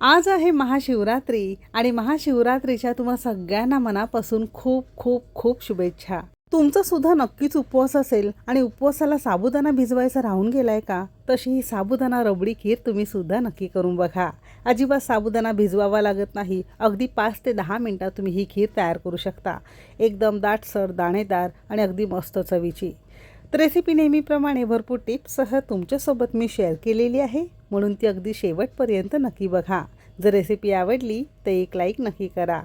आज आहे महाशिवरात्री आणि महाशिवरात्रीच्या तुम्हा सगळ्यांना मनापासून खूप खूप खूप शुभेच्छा. तुमचा सुद्धा नक्कीच उपवास असेल आणि उपवासाला साबुदाणा भिजवायचा राहून गेलाय का? तशी ही साबुदाणा रबडी खीर तुम्ही सुद्धा नक्की करून बघा. अजिबात साबुदाणा भिजवावा लागत नाही. अगदी पाच ते दहा मिनटात तुम्ही ही खीर तयार करू शकता. एकदम दाटसर दाणेदार आणि अगदी मस्त चवीची. तर रेसिपी नेहमीप्रमाणे भरपूर टिप्ससह तुमच्यासोबत मी शेअर केलेली आहे. म्हणून ती अगदी शेवटपर्यंत नक्की बघा. जर रेसिपी आवडली तर एक लाईक नक्की करा.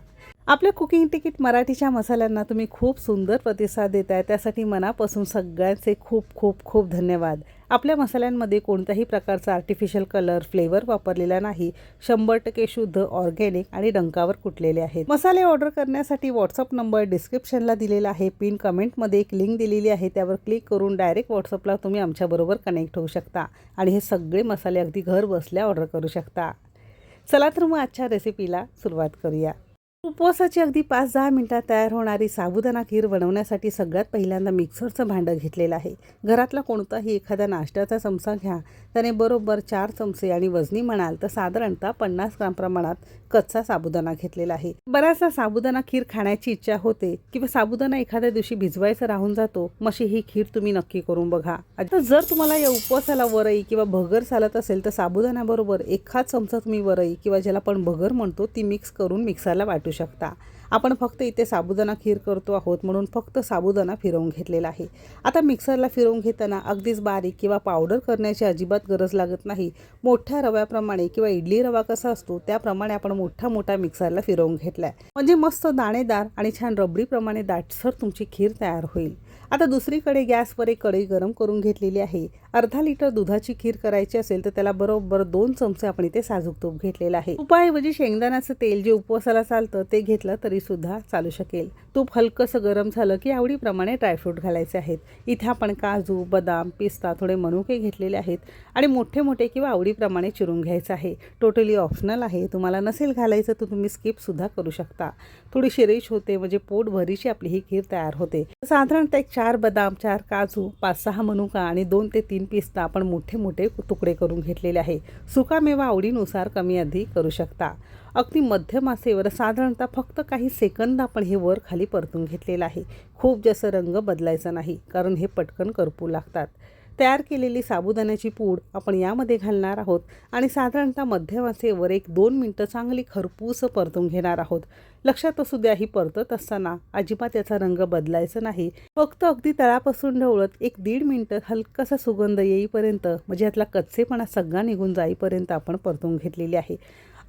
आपल्या कुकिंग तिकीट मराठीच्या मसाल्यांना तुम्ही खूप सुंदर प्रतिसाद देत आहे त्यासाठी मनापासून सगळ्यांचे खूप खूप खूप धन्यवाद. आपल्या मसाल्यांमध्ये कोणत्याही प्रकारचा आर्टिफिशियल कलर फ्लेवर वापरलेला नाही. शंभर टक्के शुद्ध ऑर्गॅनिक आणि डंकावर कुटलेले आहेत. मसाले ऑर्डर करण्यासाठी व्हॉट्सअप नंबर डिस्क्रिप्शनला दिलेला आहे. पिन कमेंटमध्ये एक लिंक दिलेली आहे. त्यावर क्लिक करून डायरेक्ट व्हॉट्सअपला तुम्ही आमच्याबरोबर कनेक्ट होऊ शकता. आणि हे सगळे मसाले अगदी घर बसल्या ऑर्डर करू शकता. चला तर मग आजच्या रेसिपीला सुरुवात करूया. उपवासाची अगदी पाच दहा मिनटात तयार होणारी साबुदाणा खीर बनवण्यासाठी सगळ्यात पहिल्यांदा मिक्सरचं भांडं घेतलेलं आहे. घरातला कोणताही एखादा नाश्त्याचा चमचा घ्या. त्याने बरोबर चार चमचे आणि वजनी म्हणाल तर साधारणतः पन्नास ग्राम प्रमाणात कच्चा साबुदाणा घेतलेला आहे. बऱ्याचदा साबुदाणा खीर खाण्याची इच्छा होते किंवा साबुदाणा एखाद्या दिवशी भिजवायचा राहून जातो मशी ही खीर तुम्ही नक्की करून बघा. आता जर तुम्हाला या उपवासाला वरई किंवा भगर चालत असेल तर साबुदाण्याबरोबर एखाद चमचा तुम्ही वरई किंवा ज्याला आपण भगर म्हणतो ती मिक्स करून मिक्सरला वाटू शकता. आपण फक्त इथे साबुदाणा खीर करतो आहोत म्हणून फक्त साबुदाणा फिरवून घेतलेला आहे. आता मिक्सरला फिरवून घेताना अगदीच बारीक किंवा पावडर करण्याची अजिबात गरज लागत नाही. मोठ्या रव्याप्रमाणे किंवा इडली रवा कसा असतो त्याप्रमाणे आपण मोठा मोठा मिक्सरला फिरवून घेतलाय. म्हणजे मस्त दाणेदार आणि छान रबडीप्रमाणे दाटसर तुमची खीर तयार होईल. आता दुसरीकडे गॅसवर एक कढई गरम करून घेतलेली आहे. अर्धा लिटर दुधाची खीर करायची असेल तर त्याला बरोबर दोन चमचे आपण इथे साजूक तूप घेतलेलं आहे. तुपाऐवजी शेंगदाण्याचं तेल जे उपवासाला चालतं ते घेतलं तरी सुद्धा चालू शकेल. तूप हलकंसं गरम झालं की आवडीप्रमाणे ड्रायफ्रूट घालायचे आहेत. इथे आपण काजू बदाम पिस्ता थोडे मनुके घेतलेले आहेत आणि मोठे मोठे किंवा आवडीप्रमाणे चिरून घ्यायचं आहे. टोटली ऑप्शनल आहे. तुम्हाला नसेल घालायचं तर तुम्ही स्किपसुद्धा करू शकता. थोडी शिरीष होते म्हणजे पोट भरीची आपली ही खीर तयार होते. साधारणतः एक चार बदाम चार काजू पाच सहा मनुका आणि दोन ते तीन पिस्ता आपण मोठे मोठे तुकडे करून घेतलेले आहे. सुकामेवा आवडीनुसार कमी अधिक करू शकता. अगदी मध्यम आसेवर साधारणतः फक्त काही सेकंद आपण हे वर खाली परतून घेतलेलं आहे. खूप जास्त रंग बदलायचा नाही कारण हे पटकन करपू लागतात. तयार केलेली साबुदाण्याची पूड आपण यामध्ये घालणार आहोत आणि साधारणतः मध्यमासेवर एक दोन मिनटं चांगली खरपूस परतून घेणार आहोत. लक्षात असू द्या ही परतत असताना अजिबात याचा रंग बदलायचा नाही. फक्त अगदी तळापासून ढवळत एक दीड मिनटं हलकासा सुगंध येईपर्यंत म्हणजे यातला कच्चेपणा सगळा निघून जाईपर्यंत आपण परतून घेतलेली आहे.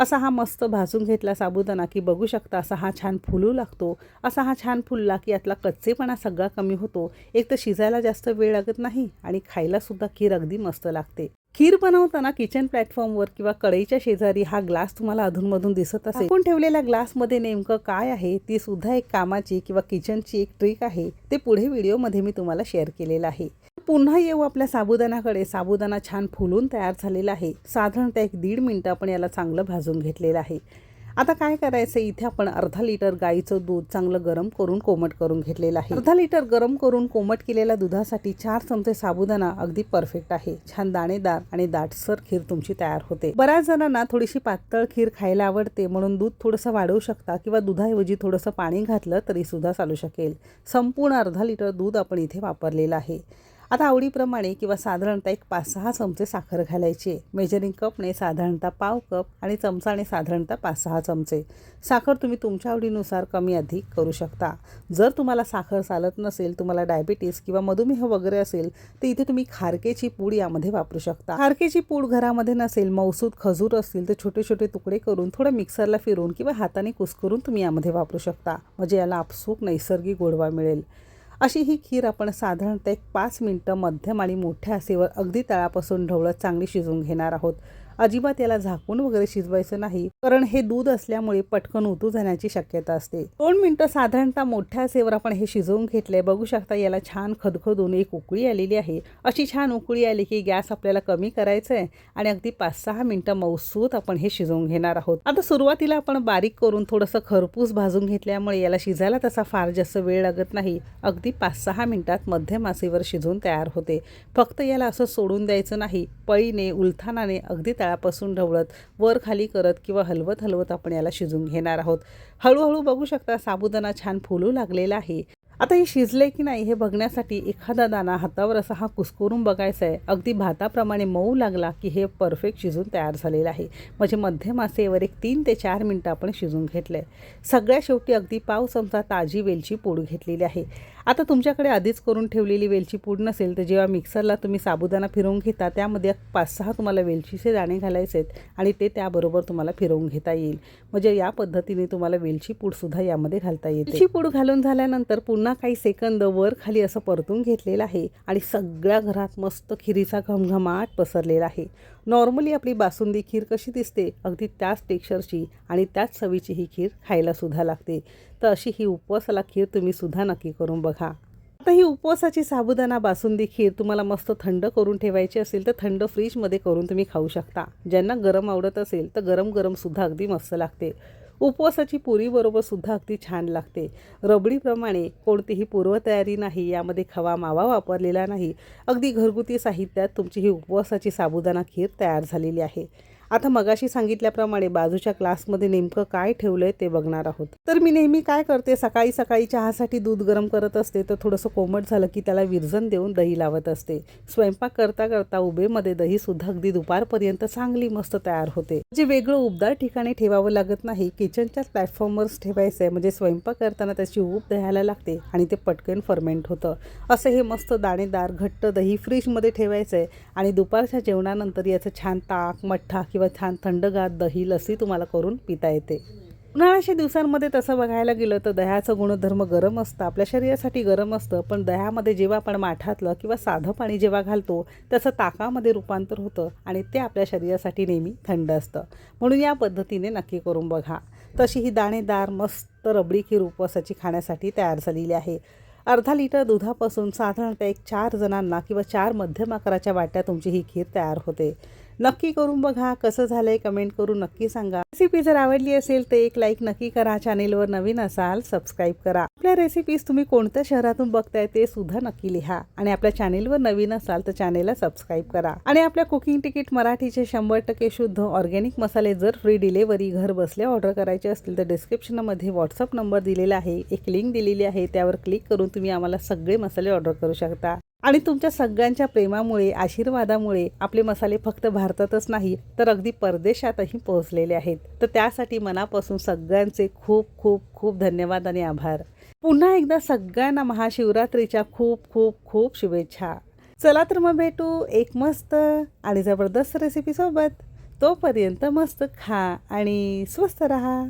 असा हा मस्त भाजून घेतला साबुदाणा की बघू शकता असा हा छान फुलू लागतो. असा हा छान फुलला की यातला कच्चेपणा सगळा कमी होतो. एक तर शिजायला जास्त वेळ लागत नाही आणि खायला सुद्धा खीर अगदी मस्त लागते. खीर बनवताना किचन प्लॅटफॉर्मवर किंवा कढईच्या शेजारी हा ग्लास तुम्हाला अधूनमधून दिसत असेल. आपण ठेवलेल्या ग्लासमध्ये नेमकं काय आहे ती सुद्धा एक कामाची किंवा किचनची एक ट्रिक आहे. ते पुढे व्हिडिओमध्ये मी तुम्हाला शेअर केलेलं आहे. पुन्हा येऊ आपल्या साबुदाणाकडे साबुदाणा छान फुलून तयार झालेला आहे. साधारणतः एक दीड मिनटं आपण याला चांगलं भाजून घेतलेलं आहे. आता काय करायचं? इथे आपण अर्धा लिटर गाईचं दूध चांगलं गरम करून कोमट करून घेतलेलं आहे. अर्धा लिटर गरम करून कोमट केलेल्या दुधासाठी चार चमचे साबुदाणा अगदी परफेक्ट आहे. छान दाणेदार आणि दाटसर खीर तुमची तयार होते. बऱ्याच जणांना थोडीशी पातळ खीर खायला आवडते. म्हणून दूध थोडंसं वाढवू शकता किंवा दुधाऐवजी थोडंसं पाणी घातलं तरी सुद्धा चालू शकेल. संपूर्ण अर्धा लिटर दूध आपण इथे वापरलेलं आहे. आता आवडीप्रमाणे किंवा साधारणतः एक पाच सहा चमचे साखर घालायची. आहे मेजरिंग कपने साधारणतः पाव कप आणि चमचाने साधारणतः पाच सहा चमचे. साखर तुम्ही तुमच्या आवडीनुसार कमी अधिक करू शकता. जर तुम्हाला साखर चालत नसेल तुम्हाला डायबिटीस किंवा मधुमेह वगैरे असेल तर इथे तुम्ही खारकेची पूड यामध्ये वापरू शकता. खारकेची पूड घरामध्ये नसेल मौसूद खजूर असतील तर छोटे छोटे तुकडे करून थोडं मिक्सरला फिरून किंवा हाताने कुस्करून तुम्ही यामध्ये वापरू शकता. म्हणजे याला आपसूक नैसर्गिक गोडवा मिळेल. अशी ही खीर आपण साधारणतः एक पाच मिनटं मध्यम आणि मोठ्या आसेवर अगदी तळापासून ढवळत चांगली शिजवून घेणार आहोत. अजिबात याला झाकून वगैरे शिजवायचं नाही कारण हे दूध असल्यामुळे पटकन उतू जाण्याची शक्यता असते. दोन मिनिटं साधारणतः मोठ्या आसेवर आपण हे शिजवून घेतलंय. बघू शकता याला छान खदखदून एक उकळी आलेली आहे. अशी छान उकळी आली की गॅस आपल्याला कमी करायचा आहे आणि अगदी पाच सहा मिनिटं मौसूत आपण हे शिजवून घेणार आहोत. आता सुरुवातीला आपण बारीक करून थोडंसं खरपूस भाजून घेतल्यामुळे याला शिजायला तसा फार जास्त वेळ लागत नाही. अगदी पाच सहा मिनिटात मध्यम आसेवर शिजवून तयार होते. फक्त याला असं सोडून द्यायचं नाही. पळीने उलथानाने अगदी तळापासून ढवळत वर खाली करत किंवा हलवत हलवत आपण याला शिजून घेणार आहोत. हळूहळू बघू शकता साबुदाणा छान फुलू लागलेला आहे. आता हे शिजले की नाही हे बघण्यासाठी एखादा दाणा हातावर असा हा कुसकुरून बघायचा आहे. अगदी भाताप्रमाणे मऊ लागला की हे परफेक्ट शिजून तयार झालेलं आहे. म्हणजे मध्यम आसेवर एक तीन ते चार मिनटं आपण शिजून घेतलं आहे सगळ्या शेवटी अगदी पाव चमचा ताजी वेलची पूड घेतलेली आहे. आता तुमच्याकडे आधीच करून ठेवलेली वेलची पूड नसेल तर जेव्हा मिक्सरला तुम्ही साबुदाणा फिरवून घेता त्यामध्ये पाच सहा तुम्हाला वेलचीचे दाणे घालायचे आहेत आणि ते त्याबरोबर तुम्हाला फिरवून घेता येईल. म्हणजे या पद्धतीने तुम्हाला वेलची पूडसुद्धा यामध्ये घालता येईल वेलची पूड घालून झाल्यानंतर पुन्हा काही सेकंद वर खाली असं परतून घेतलेलं आहे आणि सगळ्या घरात मस्त खिरीचा घमघमाट पसरलेला आहे. नॉर्मली आपली बासुंदी खीर कशी दिसते अगदी त्याच टेक्स्चरची आणि त्याच चवीची ही खीर खायलासुद्धा लागते. तर अशी ही उपवासाला खीर तुम्ही सुद्धा नक्की करून बघा. आता ही उपवासाची साबुदाणा बासुंदी खीर तुम्हाला मस्त थंड करून ठेवायची असेल तर थंड फ्रीजमध्ये करून तुम्ही खाऊ शकता. ज्यांना गरम आवडत असेल तर गरम गरमसुद्धा अगदी मस्त लागते. उपवासाची पुरीबरोबर सुद्धा अगदी छान लागते. रबडीप्रमाणे कोणतीही पूर्वतयारी नाही यामध्ये खवा मावा वापरलेला नाही. अगदी घरगुती साहित्यात तुमची ही उपवासाची साबुदाणा खीर तयार झालेली आहे. आता मगाशी सांगितल्याप्रमाणे बाजूच्या क्लासमध्ये नेमकं काय ठेवलंय ते बघणार आहोत. तर मी नेहमी काय करते सकाळी सकाळी चहासाठी दूध गरम करत असते तर थोडंसं कोमट झालं की त्याला विरजन देऊन दही लावत असते. स्वयंपाक करता करता उबेमध्ये दही सुद्धा अगदी दुपारपर्यंत चांगली मस्त तयार होते. जे वेगळं उबदार ठिकाणी ठेवावं लागत नाही किचनच्याच प्लॅटफॉर्मवरच ठेवायचं आहे. म्हणजे स्वयंपाक करताना त्याची ऊब द्यायला लागते आणि ते पटकन फर्मेंट होतं. असं हे मस्त दाणेदार घट्ट दही फ्रीजमध्ये ठेवायचं आहे आणि दुपारच्या जेवणानंतर याचं छान ताक मठ्ठा किंवा छान थंडगार दही लसी तुम्हाला करून पिता येते. उन्हाळ्याच्या दिवसांमध्ये तसं बघायला गेलं तर दह्याचं गुणधर्म गरम असतं. आपल्या शरीरासाठी गरम असतं पण दह्यामध्ये जेव्हा आपण माठातलं किंवा साधं पाणी जेव्हा घालतो त्याचं ताकामध्ये रूपांतर होतं आणि ते आपल्या शरीरासाठी नेहमी थंड असतं. म्हणून या पद्धतीने नक्की करून बघा. तशी ही दाणेदार मस्त रबडी खीर उपवासाची खाण्यासाठी तयार झालेली आहे. अर्धा लिटर दुधापासून साधारणतः एक चार जणांना किंवा चार मध्यम आकाराच्या वाट्या तुमची ही खीर तयार होते. नक्की करून बघा कसं झालंय कमेंट करून नक्की सांगा. रेसिपी जर आवडली असेल तर एक लाईक नक्की करा चॅनेलवर नवीन असाल सबस्क्राईब करा. आपल्या रेसिपीज तुम्ही कोणत्या शहरातून बघताय ते सुद्धा नक्की लिहा आणि आपल्या चॅनेलवर नवीन असाल तर चॅनेलला सबस्क्राईब करा. आणि आपल्या कुकिंग तिकीट मराठीचे शंभर टक्के शुद्ध ऑर्गॅनिक मसाले जर फ्री डिलेवरी घर बसल्या ऑर्डर करायचे असतील तर डिस्क्रिप्शनमध्ये व्हॉट्सअप नंबर दिलेला आहे. एक लिंक दिलेली आहे त्यावर क्लिक करून तुम्ही आम्हाला सगळे मसाले ऑर्डर करू शकता. आणि तुमच्या सगळ्यांच्या प्रेमामुळे आशीर्वादामुळे आपले मसाले फक्त भारतातच नाही तर अगदी परदेशातही पोहोचलेले आहेत. तर त्यासाठी मनापासून सगळ्यांचे खूप खूप खूप धन्यवाद आणि आभार. पुन्हा एकदा सगळ्यांना महाशिवरात्रीच्या खूप खूप खूप शुभेच्छा. चला तर मग भेटू एक मस्त आणि जबरदस्त रेसिपीसोबत तोपर्यंत मस्त खा आणि स्वस्त रहा.